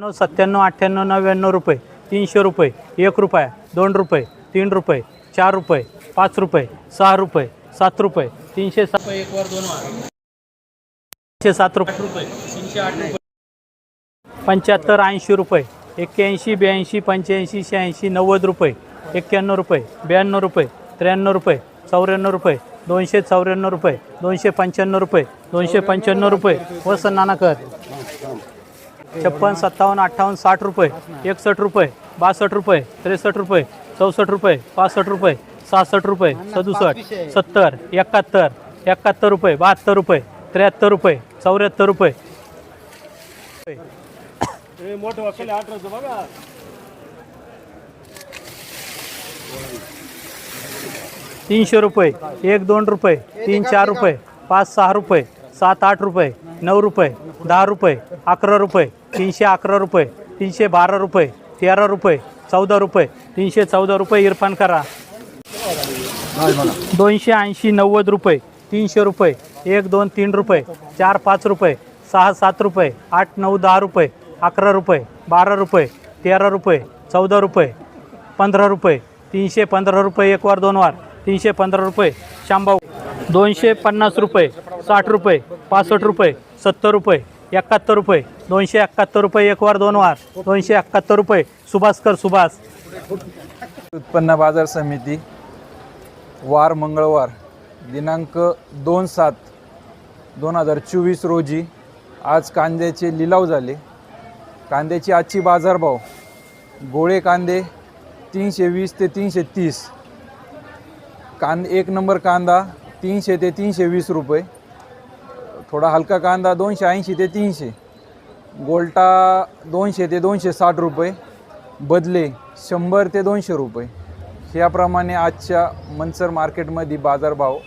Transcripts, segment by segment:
नऊ सत्त्याण्णव अठ्ठ्याण्णव नव्याण्णव रुपये तीनशे रुपये एक रुपया दोन रुपये तीन रुपये चार रुपये पाच रुपये सहा रुपये सात रुपये तीनशे सात रुपये एक वर दोन तीनशे सात रुपये रुपये तीनशे आठ रुपये पंच्याहत्तर ऐंशी रुपये एक्क्याऐंशी ब्याऐंशी पंच्याऐंशी शहाऐंशी नव्वद रुपये एक्क्याण्णव रुपये ब्याण्णव रुपये त्र्याण्णव रुपये चौऱ्याण्णव रुपये दोनशे चौऱ्याण्णव रुपये दोनशे पंच्याण्णव रुपये दोनशे पंच्याण्णव रुपये वसन नानाकर छप्पन सत्तावन्न अठ्ठावन्न साठ रुपये एकसष्ट रुपये बासष्ट रुपये त्रेसष्ट रुपये चौसष्ट रुपये पासष्ट रुपये सहासष्ट रुपये सदुसष्ट सत्तर एकाहत्तर एकाहत्तर रुपये बहात्तर रुपये त्र्याहत्तर रुपये चौऱ्याहत्तर रुपये. तीनशे रुपये एक दोन रुपये तीन चार रुपये पाच सहा रुपये सात आठ रुपये नऊ रुपये दहा रुपये अकरा रुपये तीनशे अकरा रुपये तीनशे बारा रुपये तेरा रुपये चौदा रुपये तीनशे चौदा रुपये इरफान करा. दोनशे ऐंशी नव्वद रुपये तीनशे रुपये एक दोन तीन रुपये चार पाच रुपये सहा सात रुपये आठ नऊ दहा रुपये अकरा रुपये बारा रुपये तेरा रुपये चौदा रुपये पंधरा रुपये तीनशे पंधरा रुपये एक वार दोन वार तीनशे पंधरा रुपये शांभाऊ दोनशे पन्नास रुपये साठ रुपये पासष्ट रुपये सत्तर रुपये एकाहत्तर रुपये. दोनशे एकाहत्तर रुपये एक वार दोन वार. दोनशे एकाहत्तर रुपये. सुभाषकर सुभाष. उत्पन्न बाजार समिती वार मंगळवार दिनांक दोन सात दोन हजार चोवीस रोजी आज कांद्याचे लिलाव झाले. कांद्याची आजची बाजारभाव गोळे कांदे तीनशे वीस ते तीनशे तीस. कांद एक नंबर कांदा तीनशे ते तीनशे वीस रुपये. थोडा हलका कांदा दोनशे ऐंशी ते तीनशे. गोल्टा दोनशे ते दोनशे साठ रुपये. बदले शंभर ते दोनशे रुपये. याप्रमाणे आजच्या मनसर मार्केटमध्ये बाजारभाव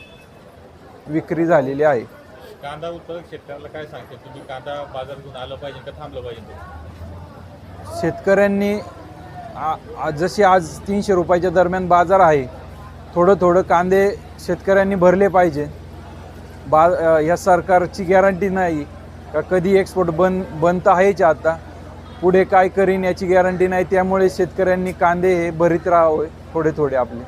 विक्री झालेली आहे. कांदा उत्पादक शेतकऱ्याला काय सांगते तुम्ही कांदा बाजारातून आलं पाहिजे का थांबलं पाहिजे? शेतकऱ्यांनी आ- आ- जशी आज तीनशे रुपयाच्या दरम्यान बाजार आहे थोडं थोडं कांदे शेतकऱ्यांनी भरले पाहिजे. बा ह्या सरकारची गॅरंटी नाही. का कधी एक्सपोर्ट बंद बंद तर आहेच आता. पुढे काय करीन याची गॅरंटी नाही. त्यामुळे शेतकऱ्यांनी कांदे हे भरीत राहावे थोडे थोडे आपले.